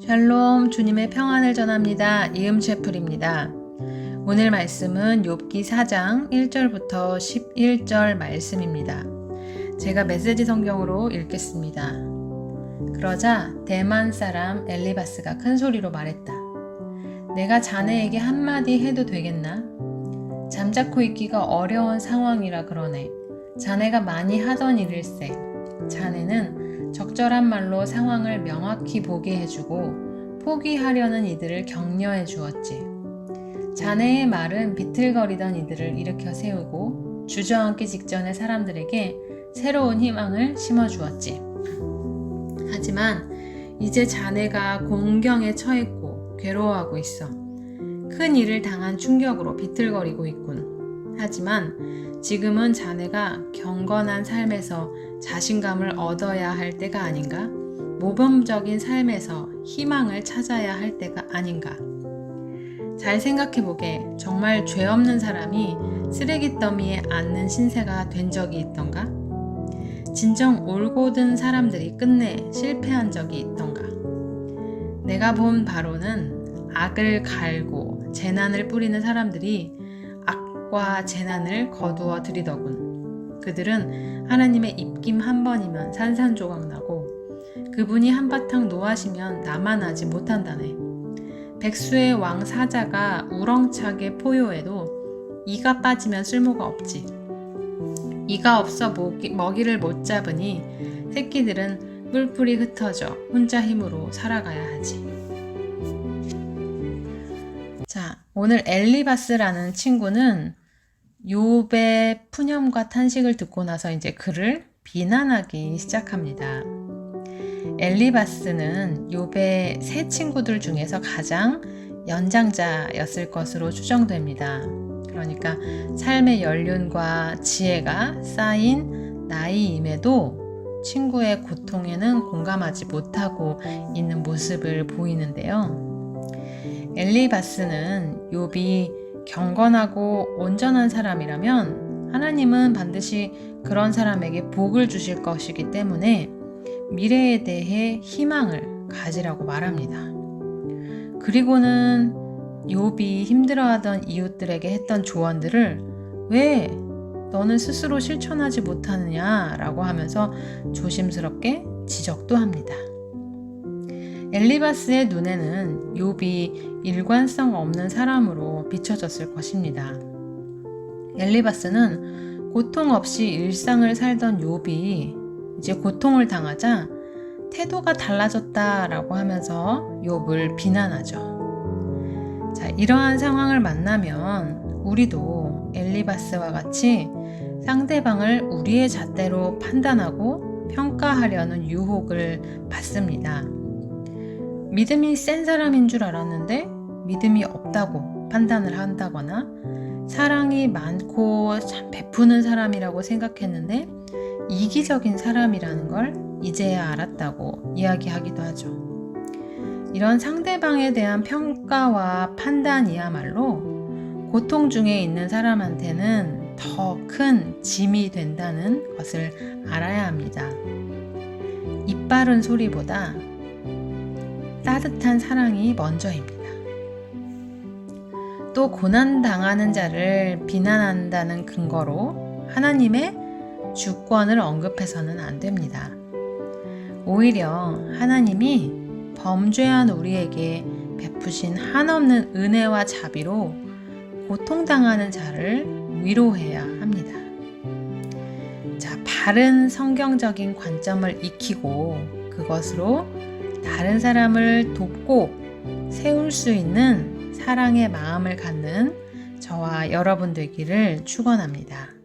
샬롬 주님의 평안을 전합니다. 이음 셰플입니다. 오늘 말씀은 욥기 4장 1절부터 11절 말씀입니다. 제가 메시지 성경으로 읽겠습니다. 그러자 대만 사람 엘리바스가 큰 소리로 말했다. 내가 자네에게 한마디 해도 되겠나? 잠자코 있기가 어려운 상황이라 그러네. 자네가 많이 하던 일일세. 자네는 적절한 말로 상황을 명확히 보게 해주고 포기하려는 이들을 격려해 주었지. 자네의 말은 비틀거리던 이들을 일으켜 세우고 주저앉기 직전의 사람들에게 새로운 희망을 심어 주었지. 하지만 이제 자네가 공경에 처했고 괴로워하고 있어. 큰 일을 당한 충격으로 비틀거리고 있군. 하지만 지금은 자네가 경건한 삶에서 자신감을 얻어야 할 때가 아닌가? 모범적인 삶에서 희망을 찾아야 할 때가 아닌가? 잘 생각해보게 정말 죄 없는 사람이 쓰레기 더미에 앉는 신세가 된 적이 있던가? 진정 올곧은 사람들이 끝내 실패한 적이 있던가? 내가 본 바로는 악을 갈고 재난을 뿌리는 사람들이 악 과 재난을 거두어 들이더군. 그들은 하나님의 입김 한 번이면 산산조각 나고 그분이 한바탕 노하시면 나만하지 못한다네. 백수의 왕 사자가 우렁차게 포효해도 이가 빠지면 쓸모가 없지. 이가 없어 먹이, 먹이를 못 잡으니 새끼들은 뿔뿔이 흩어져 혼자 힘으로 살아가야 하지. 자, 오늘 엘리바스라는 친구는 욥의 푸념과 탄식을 듣고 나서 이제 그를 비난하기 시작합니다. 엘리바스는 욥의 세 친구들 중에서 가장 연장자였을 것으로 추정됩니다. 그러니까 삶의 연륜과 지혜가 쌓인 나이임에도 친구의 고통에는 공감하지 못하고 있는 모습을 보이는데요. 엘리바스는 욥이 경건하고 온전한 사람이라면 하나님은 반드시 그런 사람에게 복을 주실 것이기 때문에 미래에 대해 희망을 가지라고 말합니다. 그리고는 욥이 힘들어하던 이웃들에게 했던 조언들을 왜 너는 스스로 실천하지 못하느냐라고 하면서 조심스럽게 지적도 합니다. 엘리바스의 눈에는 욥이 일관성 없는 사람으로 비춰졌을 것입니다. 엘리바스는 고통 없이 일상을 살던 욥이 이제 고통을 당하자 태도가 달라졌다라고 하면서 욥을 비난하죠. 자, 이러한 상황을 만나면 우리도 엘리바스와 같이 상대방을 우리의 잣대로 판단하고 평가하려는 유혹을 받습니다. 믿음이 센 사람인 줄 알았는데 믿음이 없다고 판단을 한다거나 사랑이 많고 참 베푸는 사람이라고 생각했는데 이기적인 사람이라는 걸 이제야 알았다고 이야기하기도 하죠. 이런 상대방에 대한 평가와 판단이야말로 고통 중에 있는 사람한테는 더 큰 짐이 된다는 것을 알아야 합니다. 이빠른 소리보다 따뜻한 사랑이 먼저입니다. 또 고난당하는 자를 비난한다는 근거로 하나님의 주권을 언급해서는 안 됩니다. 오히려 하나님이 범죄한 우리에게 베푸신 한없는 은혜와 자비로 고통당하는 자를 위로해야 합니다. 자, 바른 성경적인 관점을 익히고 그것으로 다른 사람을 돕고 세울 수 있는 사랑의 마음을 갖는 저와 여러분 되기를 축원합니다.